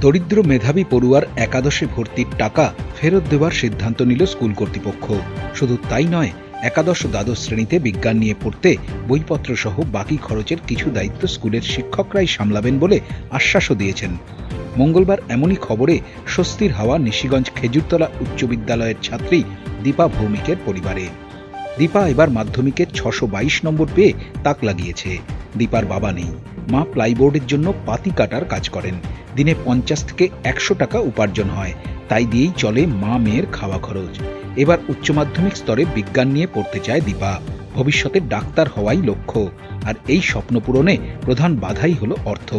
দরিদ্র মেধাবী পড়ুয়ার একাদশে ভর্তির টাকা ফেরত দেওয়ার সিদ্ধান্ত নিল স্কুল কর্তৃপক্ষ। শুধু তাই নয়, একাদশ দ্বাদশ শ্রেণীতে বিজ্ঞান নিয়ে পড়তে বইপত্র সহ বাকি খরচের কিছু দায়িত্ব স্কুলের শিক্ষকরাই সামলাবেন বলে আশ্বাসও দিয়েছেন। মঙ্গলবার এমনই খবরে স্বস্তির হাওয়া নিশিগঞ্জ খেজুরতলা উচ্চ বিদ্যালয়ের ছাত্রী দীপা ভৌমিকের পরিবারে। দীপা এবার মাধ্যমিকের ছশো নম্বর পেয়ে তাক লাগিয়েছে। দীপার বাবা নেই। মা প্লাইবোর্ডের জন্য পাতি কাটার কাজ করেন। দিনে পঞ্চাশ থেকে একশো টাকা উপার্জন হয়। তাই দিয়েই চলে মা মেয়ের খাওয়া খরচ। এবার উচ্চ মাধ্যমিক স্তরে বিজ্ঞান নিয়ে পড়তে চায় দীপা। ভবিষ্যতে ডাক্তার হওয়াই লক্ষ্য। আর এই স্বপ্ন পূরণে প্রধান বাধাই হলো অর্থ।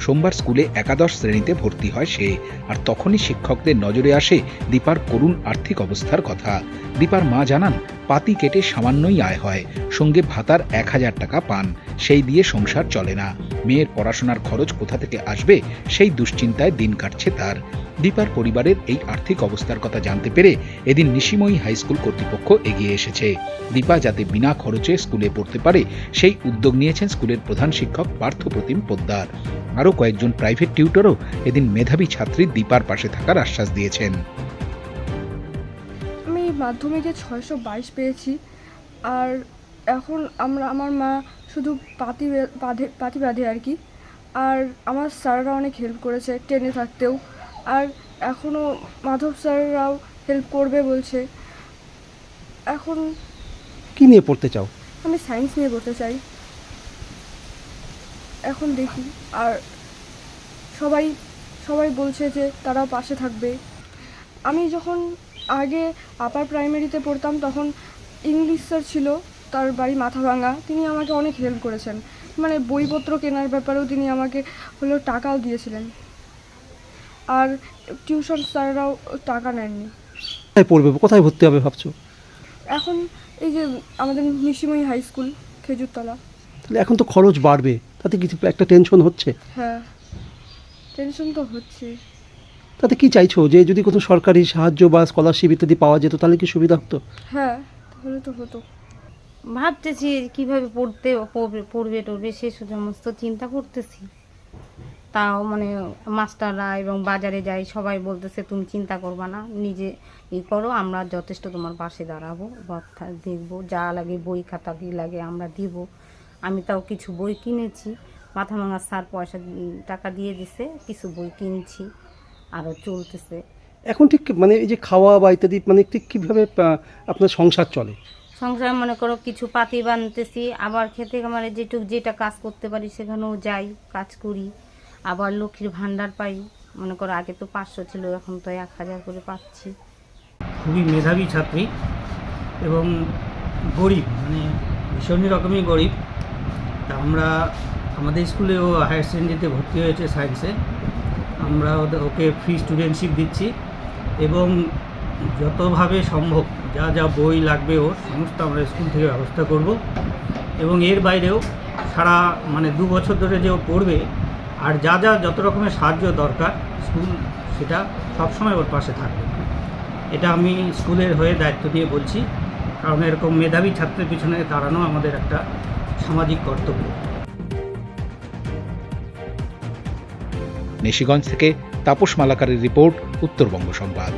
সোমবার স্কুলে একাদশ শ্রেণীতে ভর্তি হয় সে। আর তখনই শিক্ষকদের নজরে আসে দীপার করুণ আর্থিক অবস্থার কথা। দীপার মা জানান পাতি কেটে সামান্যই আয় হয়। সঙ্গে ভাতার এক হাজার টাকা পান। সেই দিয়ে সংসার চলে না। মেয়ের পড়াশোনার খরচ কোথা থেকে আসবে? সেই দুশ্চিন্তায় দিন কাটছে তার। দীপার পরিবারের এই আর্থিক অবস্থার কথা জানতে পেরে এদিন নিশিময়ী হাই স্কুল কর্তৃপক্ষ এগিয়ে এসেছে। দীপা যাতে বিনা খরচে স্কুলে পড়তে পারে, সেই উদ্যোগ নিয়েছেন স্কুলের প্রধান শিক্ষক পার্থপ্রতিম পোদ্দার। আরও কয়েকজন প্রাইভেট টিউটরও এদিন মেধাবী ছাত্রী দীপার পাশে থাকার আশ্বাস দিয়েছেন। মাধ্যমিকে ছয়শো বাইশ পেয়েছি। আর এখন আমরা আমার মা শুধু পাতি বাঁধে পাতি বাঁধে আর কি। আর আমার স্যাররা অনেক হেল্প করেছে টেনে থাকতেও। আর এখনও মাধব স্যাররাও হেল্প করবে বলছে। এখন কি নিয়ে পড়তে চাও? আমি সায়েন্স নিয়ে পড়তে চাই। এখন দেখি। আর সবাই সবাই বলছে যে তারাও পাশে থাকবে। আমি যখন আগে আপার প্রাইমারিতে পড়তাম তখন ইংলিশ স্যার ছিল তার বাড়ি মাথা ভাঙা তিনি আমাকে অনেক হেল্প করেছেন। মানে বইপত্র কেনার ব্যাপারেও তিনি আমাকে হলো টাকাও দিয়েছিলেন। আর টিউশন স্যাররাও টাকা নেননি। কোথায় পড়বে? কোথায় ভর্তি হবে ভাবছ? এখন এই যে আমাদের নিশিময়ী হাই স্কুল খেজুরতলা। তাহলে এখন তো খরচ বাড়বে তাতে কিছু একটা টেনশন হচ্ছে? হ্যাঁ টেনশন তো হচ্ছে তাতে কি চাইছো? যে যদি কোনো সরকারি সাহায্য বা স্কলারশিপ ইত্যাদি পাওয়া যেত, তাহলে কি সুবিধা হতো? হ্যাঁ তাহলে তো হতো। ভাবতেছি কীভাবে পড়তে পড়বে পড়বে টড়বে, সে সমস্ত চিন্তা করতেছি। তাও মানে মাস্টাররা এবং বাজারে যাই, সবাই বলতেছে, তুমি চিন্তা করবা না, নিজে ই করো, আমরা যথেষ্ট তোমার পাশে দাঁড়াবো বা দেখব, যা লাগে বই খাতা কী লাগে আমরা দিব। আমি তাও কিছু বই কিনেছি। মাথা ভাঙা স্যার পয়সা টাকা দিয়ে দিছে, কিছু বই কিনছি। আরও চলতেছে। এখন ঠিক মানে এই যে খাওয়া বা ইত্যাদি মানে ঠিক কীভাবে আপনার সংসার চলে? সংসার মনে করো কিছু পাতি বানতেছি আবার খেতে মানে যেটুক যেটা কাজ করতে পারি সেখানেও যাই কাজ করি। আবার লক্ষ্মীর ভাণ্ডার পাই মনে করো আগে তো পাঁচশো ছিল এখন তো এক হাজার করে পাচ্ছি। খুবই মেধাবী ছাত্রী এবং গরিব মানে ভীষণই রকমই গরিব। তা আমরা আমাদের স্কুলেও হায়ার সেকেন্ডারিতে ভর্তি হয়েছে সায়েন্সে আমরা ওকে ফ্রি স্টুডেন্টশিপ দিচ্ছি এবং যতভাবে সম্ভব, যা যা বই লাগবে ওর, সমস্ত আমরা স্কুল থেকে ব্যবস্থা করব। এবং এর বাইরেও সারা মানে দু বছর ধরে যে ও পড়বে, আর যা যা যত রকমের সাহায্য দরকার স্কুল, সেটা সবসময় ওর পাশে থাকবে। এটা আমি স্কুলের হয়ে দায়িত্ব নিয়ে বলছি, কারণ এরকম মেধাবী ছাত্রের পিছনে দাঁড়ানো আমাদের একটা সামাজিক কর্তব্য। নিশিগঞ্জ থেকে তাপস মালাকারের রিপোর্ট উত্তরবঙ্গ সংবাদ।